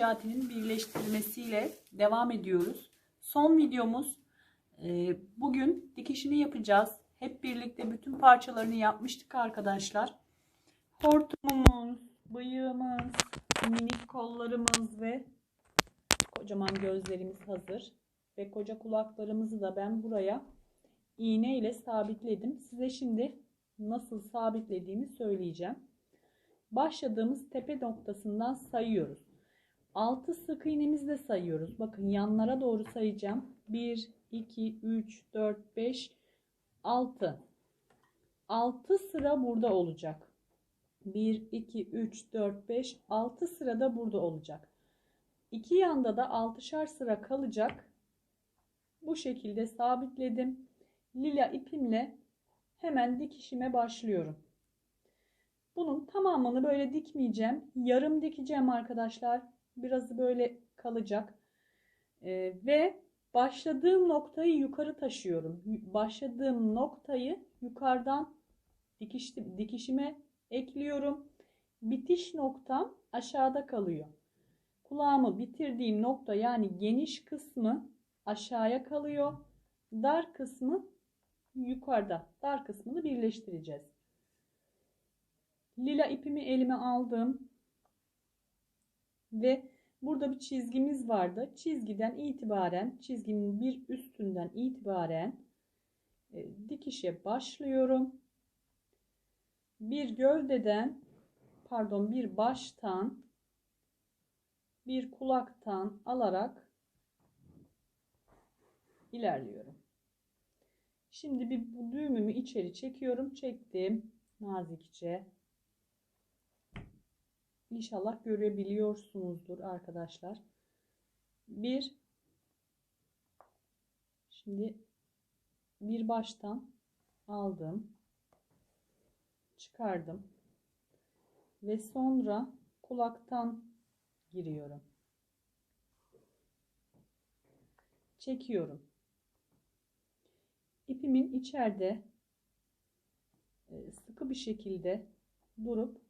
Necati'nin birleştirilmesiyle devam ediyoruz. Son videomuz e, bugün dikişini yapacağız. Hep birlikte bütün parçalarını yapmıştık arkadaşlar. Hortumumuz, bıyığımız, minik kollarımız ve kocaman gözlerimiz hazır. Ve koca kulaklarımızı da ben buraya iğne ile sabitledim. Size şimdi nasıl sabitlediğimi söyleyeceğim. Başladığımız tepe noktasından sayıyoruz. 6 sık iğnemizle sayıyoruz. Bakın yanlara doğru sayacağım. 1, 2, 3, 4, 5, 6. 6 sıra burada olacak. 1, 2, 3, 4, 5, 6 sırada burada olacak. İki yanda da 6'şar sıra kalacak. Bu şekilde sabitledim. Lila ipimle hemen dikişime başlıyorum. Bunun tamamını böyle dikmeyeceğim. Yarım dikeceğim arkadaşlar. Birazı böyle kalacak. Ee, ve başladığım noktayı yukarı taşıyorum. Başladığım noktayı yukarıdan dikiş, dikişime ekliyorum. Bitiş noktam aşağıda kalıyor. Kulağımı bitirdiğim nokta yani geniş kısmı aşağıya kalıyor. Dar kısmı yukarıda. Dar kısmını birleştireceğiz. Lila ipimi elime aldım. Ve burada bir çizgimiz vardı. Çizgiden itibaren, çizginin bir üstünden itibaren e, dikişe başlıyorum. Bir gövdeden, pardon bir baştan, bir kulaktan alarak ilerliyorum. Şimdi bir düğümümü içeri çekiyorum. Çektim nazikçe. İnşallah görebiliyorsunuzdur arkadaşlar. Bir şimdi bir baştan aldım. Çıkardım. Ve sonra kulaktan giriyorum. Çekiyorum. İpimin içeride e, sıkı bir şekilde durup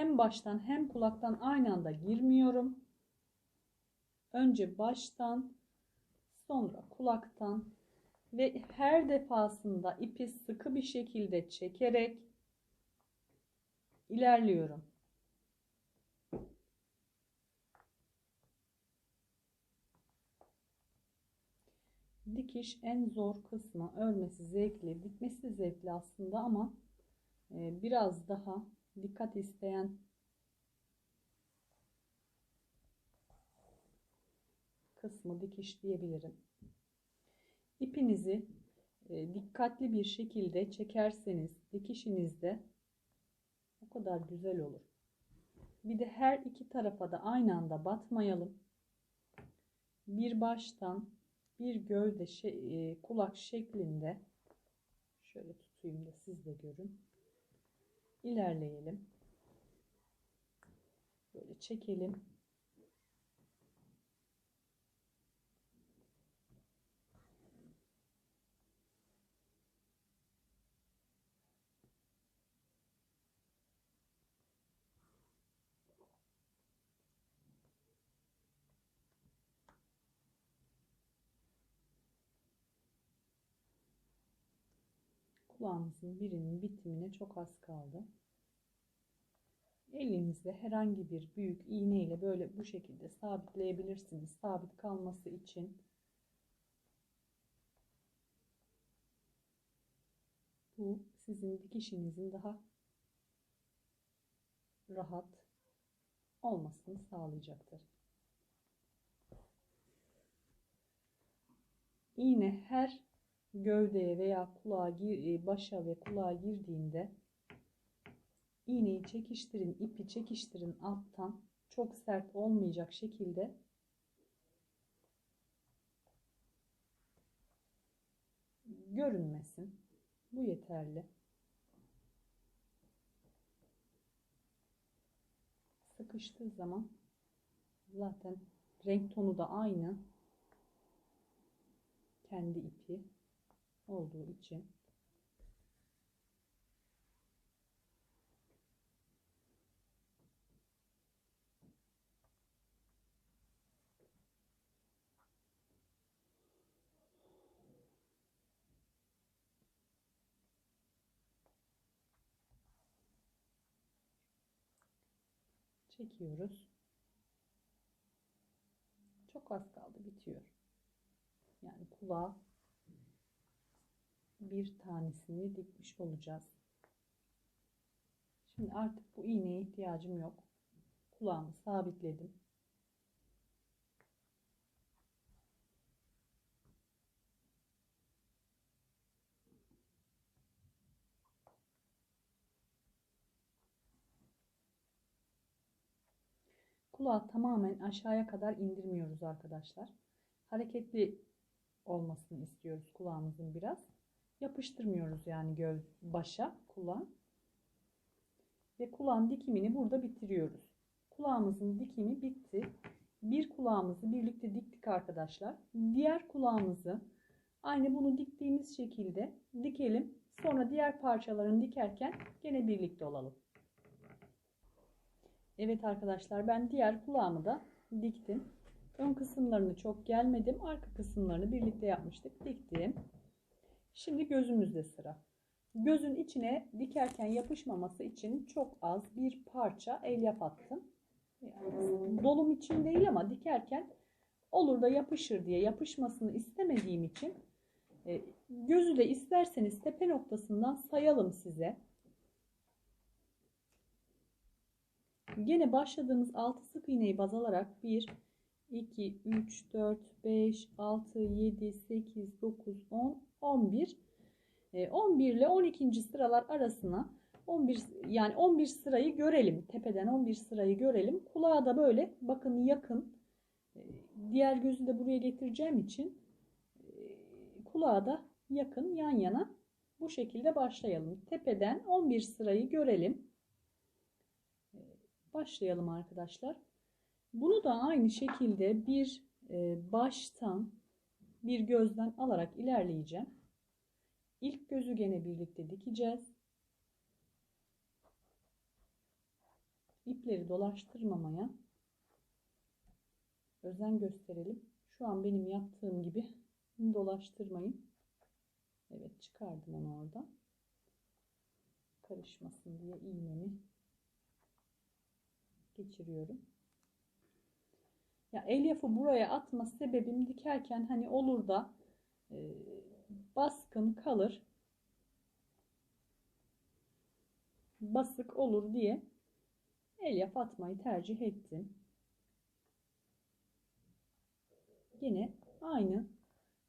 hem baştan hem kulaktan aynı anda girmiyorum. Önce baştan sonra kulaktan ve her defasında ipi sıkı bir şekilde çekerek ilerliyorum. Dikiş en zor kısmı. Örmesi zevkli, dikmesi zevkli aslında ama e, biraz daha dikkat isteyen kısmı dikiş diyebilirim. İpinizi e, dikkatli bir şekilde çekerseniz dikişinizde o kadar güzel olur. Bir de her iki tarafa da aynı anda batmayalım. Bir baştan bir gövde şey, kulak şeklinde şöyle tutayım da siz de görün ilerleyelim. Böyle çekelim. Kulağımızın birinin bitimine çok az kaldı. Elinizde herhangi bir büyük iğne ile böyle bu şekilde sabitleyebilirsiniz. Sabit kalması için bu sizin dikişinizin daha rahat olmasını sağlayacaktır. İğne her gövdeye veya kulağa e, başa ve kulağa girdiğinde iğneyi çekiştirin, ipi çekiştirin alttan. Çok sert olmayacak şekilde görünmesin. Bu yeterli. Sıkıştığı zaman zaten renk tonu da aynı. Kendi ipi olduğu için çekiyoruz. Çok az kaldı bitiyor. Yani kulağa bir tanesini dikmiş olacağız. Şimdi artık bu iğneye ihtiyacım yok. Kulağımı sabitledim. Kulağı tamamen aşağıya kadar indirmiyoruz arkadaşlar. Hareketli olmasını istiyoruz kulağımızın biraz. Yapıştırmıyoruz yani göz başa kulağı. Ve kulağın dikimini burada bitiriyoruz. Kulağımızın dikimi bitti. Bir kulağımızı birlikte diktik arkadaşlar. Diğer kulağımızı aynı bunu diktiğimiz şekilde dikelim. Sonra diğer parçalarını dikerken gene birlikte olalım. Evet arkadaşlar ben diğer kulağımı da diktim. Ön kısımlarını çok gelmedim. Arka kısımlarını birlikte yapmıştık. Diktim. Şimdi gözümüzde sıra. Gözün içine dikerken yapışmaması için çok az bir parça elyaf attım. Yani dolum için değil ama dikerken olur da yapışır diye yapışmasını istemediğim için e, gözü de isterseniz tepe noktasından sayalım size. Gene başladığımız 6 sık iğneyi baz alarak 1, 2, 3, 4, 5, 6, 7, 8, 9, 10, 11. 11 ile 12. sıralar arasına 11 yani 11 sırayı görelim. Tepeden 11 sırayı görelim. Kulağa da böyle bakın yakın. E, diğer gözü de buraya getireceğim için e, kulağa da yakın yan yana bu şekilde başlayalım. Tepeden 11 sırayı görelim. E, başlayalım arkadaşlar. Bunu da aynı şekilde bir baştan bir gözden alarak ilerleyeceğim. İlk gözü gene birlikte dikeceğiz. İpleri dolaştırmamaya özen gösterelim. Şu an benim yaptığım gibi dolaştırmayın. Evet çıkardım onu oradan. Karışmasın diye iğnemi geçiriyorum. Ya elyafı buraya atma sebebim dikerken hani olur da e, baskın kalır. Basık olur diye elyaf atmayı tercih ettim. Yine aynı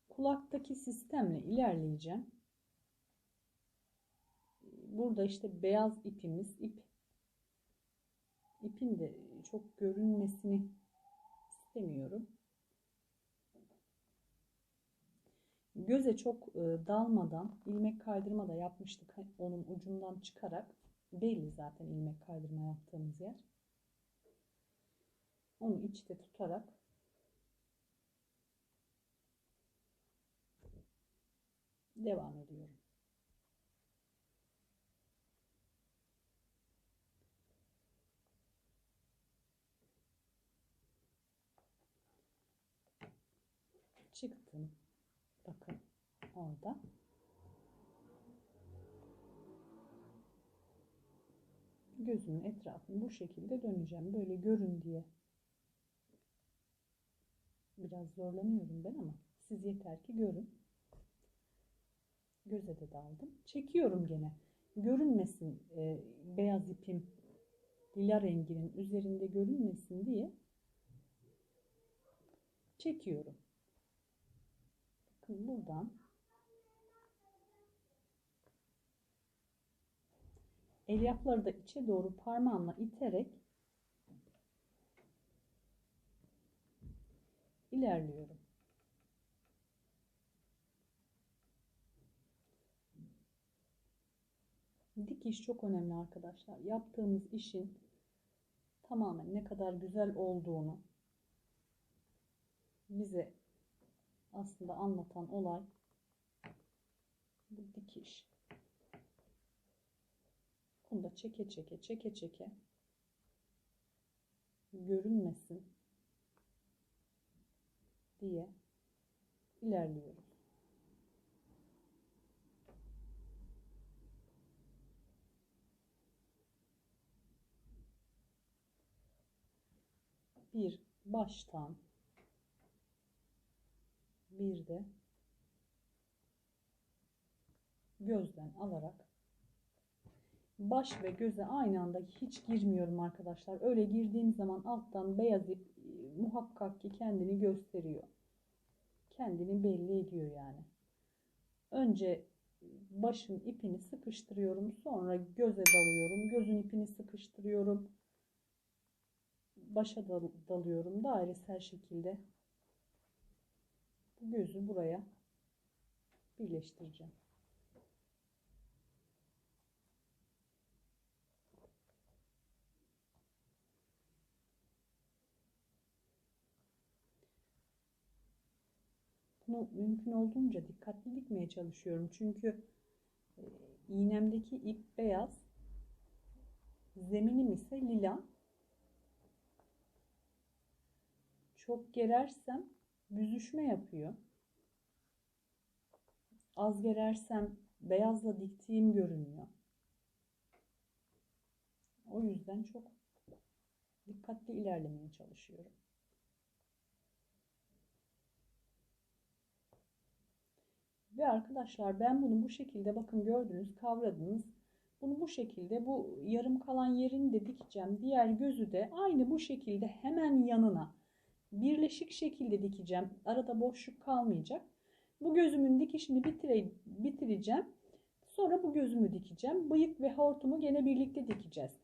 kulaktaki sistemle ilerleyeceğim. Burada işte beyaz ipimiz ip ipin de çok görünmesini istemiyorum. Göze çok e, dalmadan ilmek kaydırma da yapmıştık. Onun ucundan çıkarak belli zaten ilmek kaydırma yaptığımız yer. Onu içte tutarak devam ediyorum. Çıktım. Bakın orada. Gözümün etrafını bu şekilde döneceğim. Böyle görün diye. Biraz zorlanıyorum ben ama siz yeter ki görün. Göze de daldım. Çekiyorum gene. Görünmesin e, beyaz ipim lila renginin üzerinde görünmesin diye çekiyorum bakın buradan elyafları da içe doğru parmağımla iterek ilerliyorum. Dikiş çok önemli arkadaşlar. Yaptığımız işin tamamen ne kadar güzel olduğunu bize aslında anlatan olay bu dikiş. Bunu da çeke çeke çeke çeke görünmesin diye ilerliyoruz. bir baştan bir de gözden alarak baş ve göze aynı anda hiç girmiyorum arkadaşlar. Öyle girdiğim zaman alttan beyaz ip muhakkak ki kendini gösteriyor. Kendini belli ediyor yani. Önce başın ipini sıkıştırıyorum. Sonra göze dalıyorum. Gözün ipini sıkıştırıyorum. Başa dal dalıyorum. Dairesel şekilde. Bu gözü buraya birleştireceğim. Bunu mümkün olduğunca dikkatli dikmeye çalışıyorum. Çünkü e, iğnemdeki ip beyaz, zeminim ise lila. Çok gerersem büzüşme yapıyor. Az gerersem beyazla diktiğim görünüyor. O yüzden çok dikkatli ilerlemeye çalışıyorum. Ve arkadaşlar ben bunu bu şekilde bakın gördünüz kavradınız. Bunu bu şekilde bu yarım kalan yerini de dikeceğim. Diğer gözü de aynı bu şekilde hemen yanına birleşik şekilde dikeceğim. Arada boşluk kalmayacak. Bu gözümün dikişini bitire, bitireceğim. Sonra bu gözümü dikeceğim. Bıyık ve hortumu gene birlikte dikeceğiz.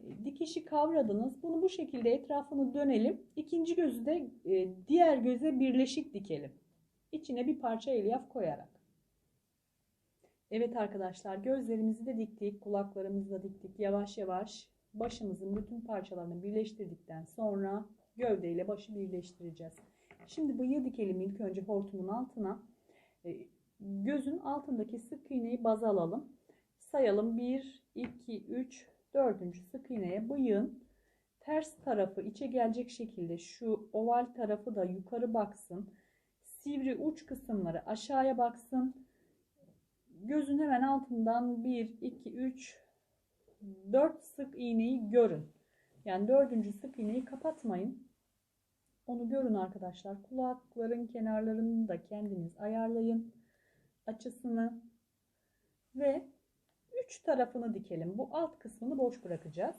E, dikişi kavradınız. Bunu bu şekilde etrafını dönelim. İkinci gözü de e, diğer göze birleşik dikelim. İçine bir parça elyaf koyarak. Evet arkadaşlar gözlerimizi de diktik, kulaklarımızı da diktik. Yavaş yavaş başımızın bütün parçalarını birleştirdikten sonra gövde ile başı birleştireceğiz. Şimdi bıyığı dikelim ilk önce hortumun altına. E, gözün altındaki sık iğneyi baz alalım. Sayalım 1, 2, 3, 4. sık iğneye bıyığın ters tarafı içe gelecek şekilde şu oval tarafı da yukarı baksın. Sivri uç kısımları aşağıya baksın. Gözün hemen altından 1, 2, 3, 4 sık iğneyi görün. Yani dördüncü sık iğneyi kapatmayın. Onu görün arkadaşlar. Kulakların kenarlarını da kendiniz ayarlayın. Açısını ve üç tarafını dikelim. Bu alt kısmını boş bırakacağız.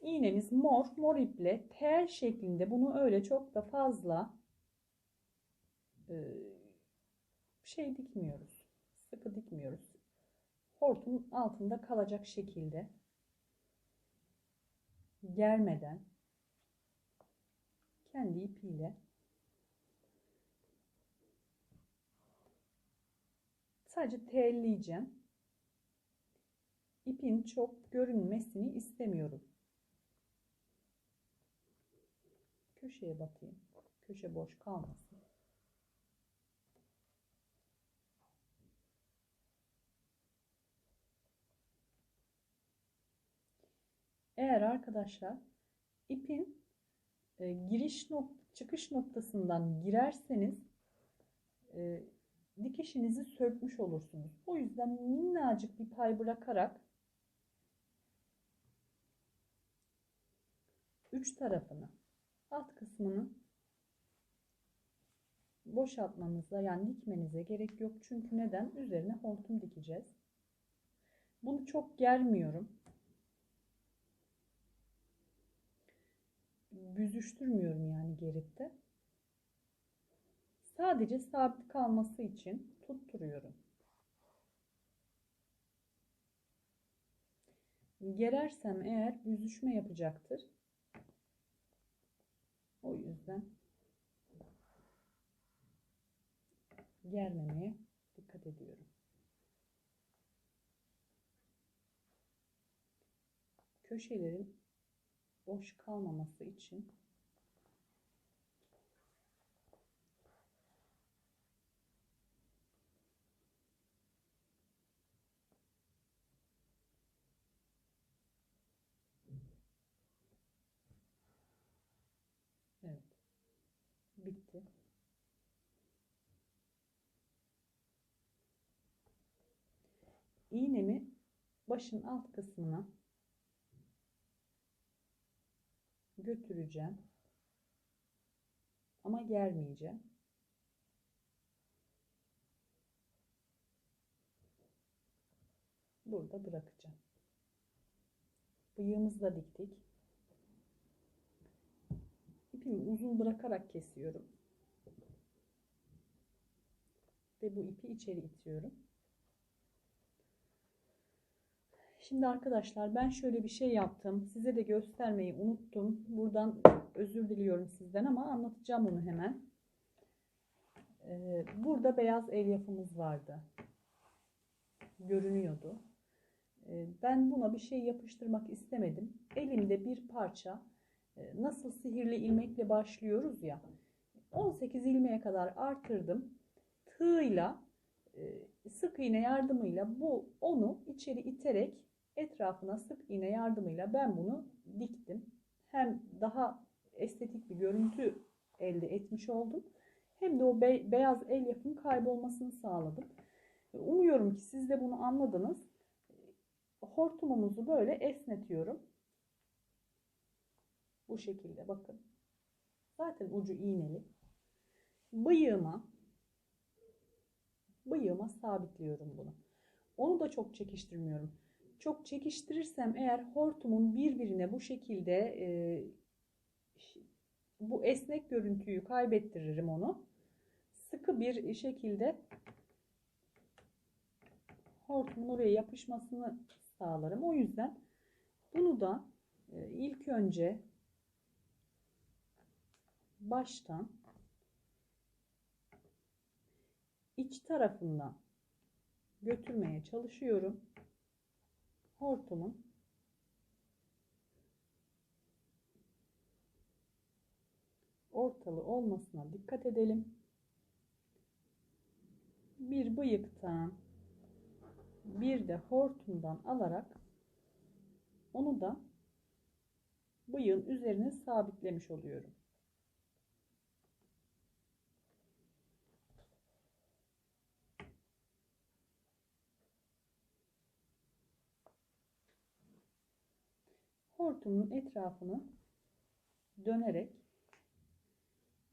İğnemiz mor, mor iple tel şeklinde bunu öyle çok da fazla şey dikmiyoruz. Sıkı dikmiyoruz. Hortum altında kalacak şekilde germeden kendi ipiyle sadece telleyeceğim. İpin çok görünmesini istemiyorum. Köşeye batayım. Köşe boş kalmasın. Eğer arkadaşlar ipin e, giriş nok çıkış noktasından girerseniz e, dikişinizi sökmüş olursunuz. O yüzden minnacık bir pay bırakarak üç tarafını alt kısmını boşaltmanıza yani dikmenize gerek yok. Çünkü neden? Üzerine hortum dikeceğiz. Bunu çok germiyorum. Büzüştürmüyorum yani geripte. Sadece sabit kalması için tutturuyorum. Gerersem eğer büzüşme yapacaktır. O yüzden germemeye dikkat ediyorum. Köşelerin boş kalmaması için Evet. Bitti. İğnemi başın alt kısmına götüreceğim. Ama germeyeceğim. Burada bırakacağım. Bıyığımızı da diktik. İpimi uzun bırakarak kesiyorum. Ve bu ipi içeri itiyorum. Şimdi arkadaşlar ben şöyle bir şey yaptım. Size de göstermeyi unuttum. Buradan özür diliyorum sizden ama anlatacağım onu hemen. Ee, burada beyaz elyafımız vardı. Görünüyordu. Ee, ben buna bir şey yapıştırmak istemedim. Elimde bir parça e, nasıl sihirli ilmekle başlıyoruz ya 18 ilmeğe kadar artırdım. Tığıyla e, sık iğne yardımıyla bu onu içeri iterek etrafına sık iğne yardımıyla ben bunu diktim. Hem daha estetik bir görüntü elde etmiş oldum. Hem de o be beyaz elyafın kaybolmasını sağladım. Umuyorum ki siz de bunu anladınız. Hortumumuzu böyle esnetiyorum. Bu şekilde bakın. Zaten ucu iğneli. Bıyığıma bıyığıma sabitliyorum bunu. Onu da çok çekiştirmiyorum. Çok çekiştirirsem eğer hortumun birbirine bu şekilde e, bu esnek görüntüyü kaybettiririm onu. Sıkı bir şekilde hortumun oraya yapışmasını sağlarım. O yüzden bunu da e, ilk önce baştan iç tarafından götürmeye çalışıyorum. Hortumun ortalı olmasına dikkat edelim. Bir bıyıktan bir de hortumdan alarak onu da bıyığın üzerine sabitlemiş oluyorum. Hortumun etrafını dönerek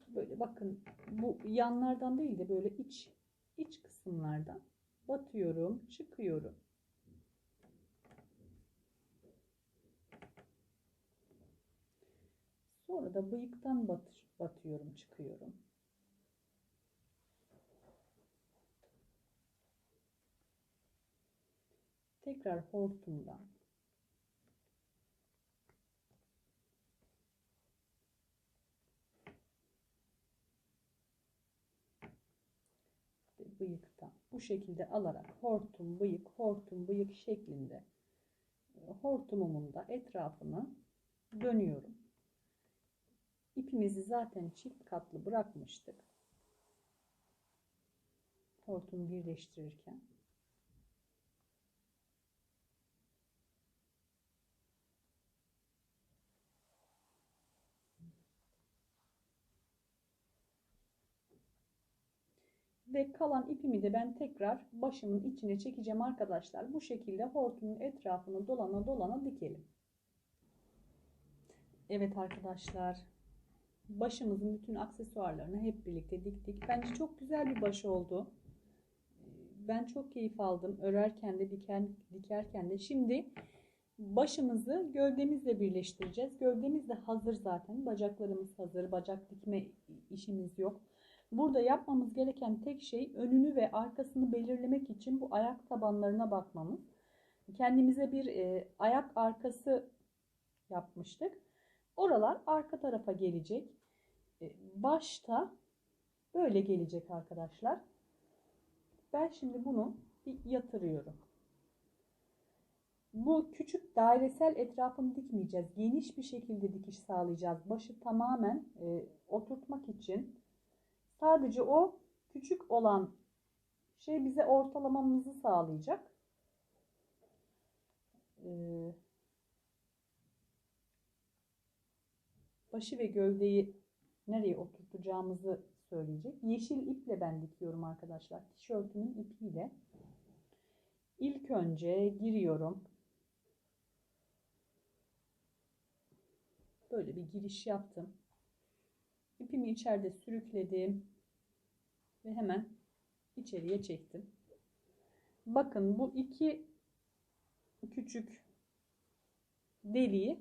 böyle bakın bu yanlardan değil de böyle iç iç kısımlardan batıyorum, çıkıyorum. Sonra da bıyıktan bat, batıyorum, çıkıyorum. Tekrar hortumdan bıyıktan bu şekilde alarak hortum bıyık hortum bıyık şeklinde e, hortumumun da etrafını dönüyorum. İpimizi zaten çift katlı bırakmıştık. Hortumu birleştirirken. Ve kalan ipimi de ben tekrar başımın içine çekeceğim arkadaşlar. Bu şekilde hortumun etrafını dolana dolana dikelim. Evet arkadaşlar. Başımızın bütün aksesuarlarını hep birlikte diktik. Bence çok güzel bir baş oldu. Ben çok keyif aldım. Örerken de diken, dikerken de. Şimdi başımızı gövdemizle birleştireceğiz. Gövdemiz de hazır zaten. Bacaklarımız hazır. Bacak dikme işimiz yok. Burada yapmamız gereken tek şey önünü ve arkasını belirlemek için bu ayak tabanlarına bakmamız. Kendimize bir e, ayak arkası yapmıştık. Oralar arka tarafa gelecek. E, başta böyle gelecek arkadaşlar. Ben şimdi bunu bir yatırıyorum. Bu küçük dairesel etrafını dikmeyeceğiz. Geniş bir şekilde dikiş sağlayacağız. Başı tamamen e, oturtmak için Sadece o küçük olan şey bize ortalamamızı sağlayacak. Ee, başı ve gövdeyi nereye oturtacağımızı söyleyecek. Yeşil iple ben dikiyorum arkadaşlar. Tişörtümün ipiyle. İlk önce giriyorum. böyle bir giriş yaptım. İpimi içeride sürükledim ve hemen içeriye çektim. Bakın bu iki küçük deliği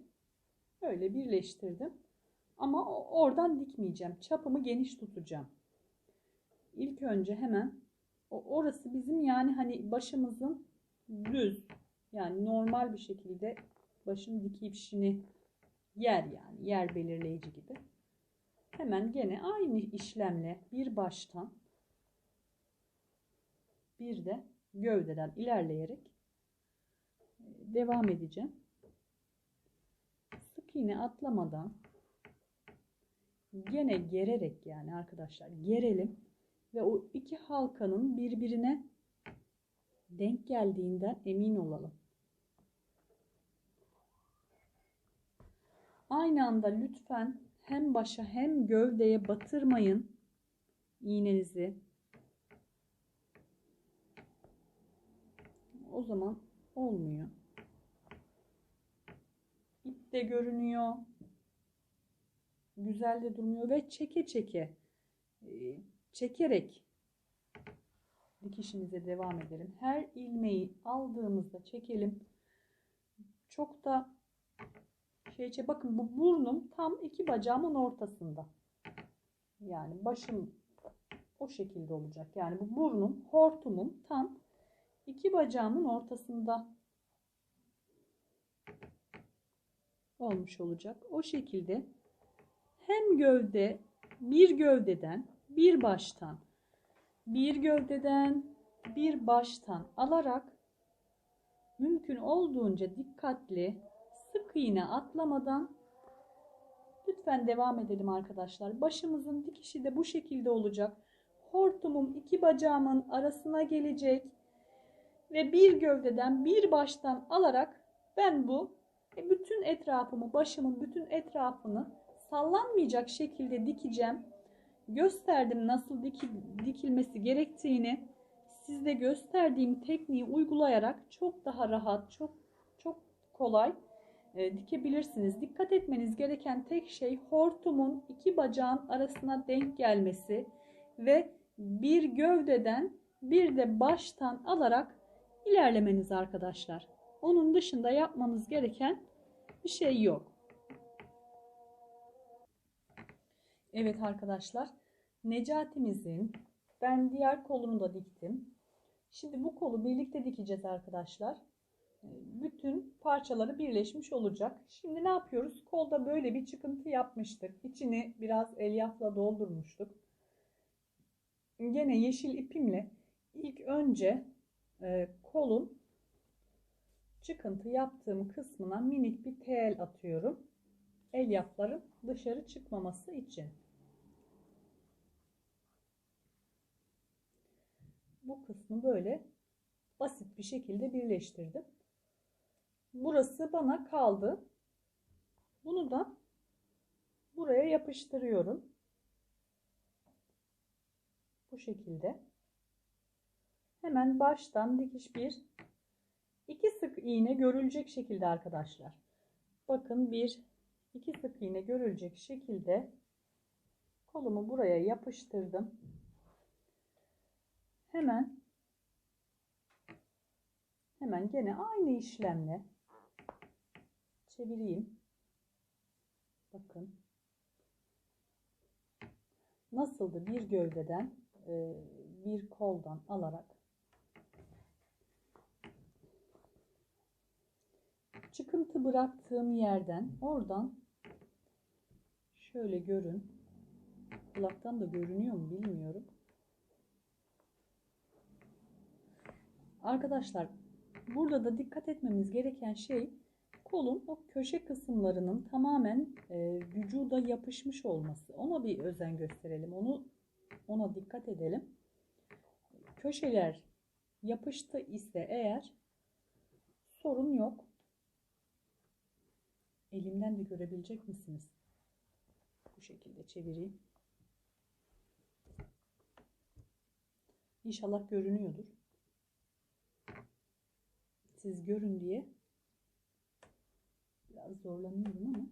böyle birleştirdim. Ama oradan dikmeyeceğim. Çapımı geniş tutacağım. İlk önce hemen orası bizim yani hani başımızın düz yani normal bir şekilde başın dikişini yer yani yer belirleyici gibi. Hemen gene aynı işlemle bir baştan bir de gövdeden ilerleyerek e, devam edeceğim. Sık iğne atlamadan gene gererek yani arkadaşlar gerelim ve o iki halkanın birbirine denk geldiğinden emin olalım. Aynı anda lütfen hem başa hem gövdeye batırmayın iğnenizi. O zaman olmuyor. İp de görünüyor. Güzel de durmuyor ve çeke çeke e, çekerek dikişimize devam edelim. Her ilmeği aldığımızda çekelim. Çok da şey bakın bu burnum tam iki bacağımın ortasında. Yani başım o şekilde olacak. Yani bu burnum, hortumum tam iki bacağımın ortasında olmuş olacak. O şekilde hem gövde bir gövdeden bir baştan bir gövdeden bir baştan alarak mümkün olduğunca dikkatli sık iğne atlamadan lütfen devam edelim arkadaşlar. Başımızın dikişi de bu şekilde olacak. Hortumum iki bacağımın arasına gelecek ve bir gövdeden bir baştan alarak ben bu e, bütün etrafımı başımın bütün etrafını sallanmayacak şekilde dikeceğim. Gösterdim nasıl dikilmesi gerektiğini. Sizde gösterdiğim tekniği uygulayarak çok daha rahat, çok çok kolay e, dikebilirsiniz. Dikkat etmeniz gereken tek şey hortumun iki bacağın arasına denk gelmesi ve bir gövdeden bir de baştan alarak ilerlemeniz arkadaşlar. Onun dışında yapmanız gereken bir şey yok. Evet arkadaşlar Necati'mizin ben diğer kolunu da diktim. Şimdi bu kolu birlikte dikeceğiz arkadaşlar. Bütün parçaları birleşmiş olacak. Şimdi ne yapıyoruz? Kolda böyle bir çıkıntı yapmıştık. İçini biraz elyafla doldurmuştuk. Gene yeşil ipimle ilk önce e, kolun çıkıntı yaptığım kısmına minik bir tel atıyorum. Elyafların dışarı çıkmaması için. Bu kısmı böyle basit bir şekilde birleştirdim. Burası bana kaldı. Bunu da buraya yapıştırıyorum. Bu şekilde. Hemen baştan dikiş bir iki sık iğne görülecek şekilde arkadaşlar. Bakın bir iki sık iğne görülecek şekilde kolumu buraya yapıştırdım. Hemen hemen gene aynı işlemle çevireyim. Bakın. Nasıldı bir gövdeden e, bir koldan alarak çıkıntı bıraktığım yerden oradan şöyle görün. Kulaktan da görünüyor mu bilmiyorum. Arkadaşlar burada da dikkat etmemiz gereken şey kolun o köşe kısımlarının tamamen e, vücuda yapışmış olması. Ona bir özen gösterelim. Onu ona dikkat edelim. Köşeler yapıştı ise eğer sorun yok. Elimden de görebilecek misiniz? Bu şekilde çevireyim. İnşallah görünüyordur. Siz görün diye Biraz zorlanıyorum ama.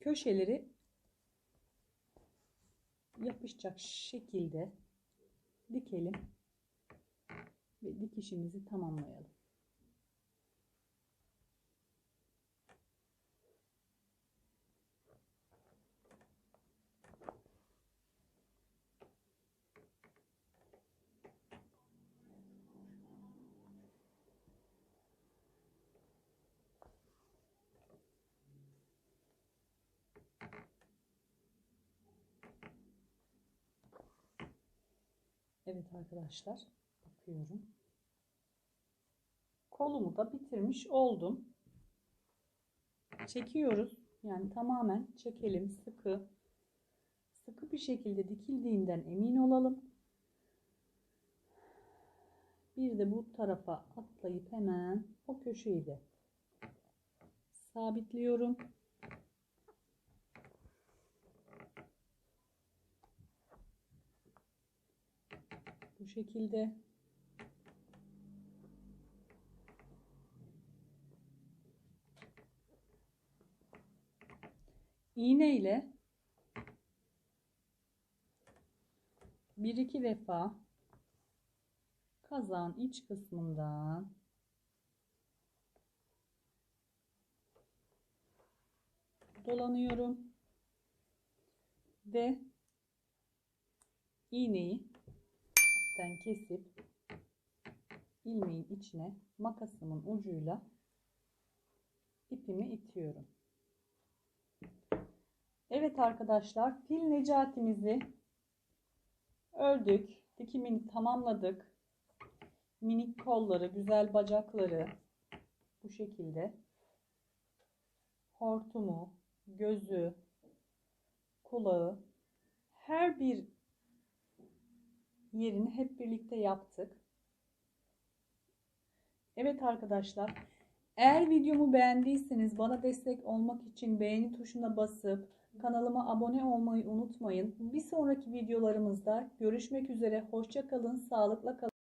Köşeleri yapışacak şekilde dikelim ve dikişimizi tamamlayalım. Evet arkadaşlar bakıyorum. Kolumu da bitirmiş oldum. Çekiyoruz. Yani tamamen çekelim sıkı. Sıkı bir şekilde dikildiğinden emin olalım. Bir de bu tarafa atlayıp hemen o köşeyi de sabitliyorum. Şekilde. İğne ile bir iki defa kazağın iç kısmından dolanıyorum ve iğneyi ipten kesip ilmeğin içine makasımın ucuyla ipimi itiyorum. Evet arkadaşlar fil necatimizi ördük. Dikimini tamamladık. Minik kolları, güzel bacakları bu şekilde. Hortumu, gözü, kulağı her bir yerini hep birlikte yaptık. Evet arkadaşlar, eğer videomu beğendiyseniz bana destek olmak için beğeni tuşuna basıp kanalıma abone olmayı unutmayın. Bir sonraki videolarımızda görüşmek üzere. Hoşça kalın, sağlıkla kalın.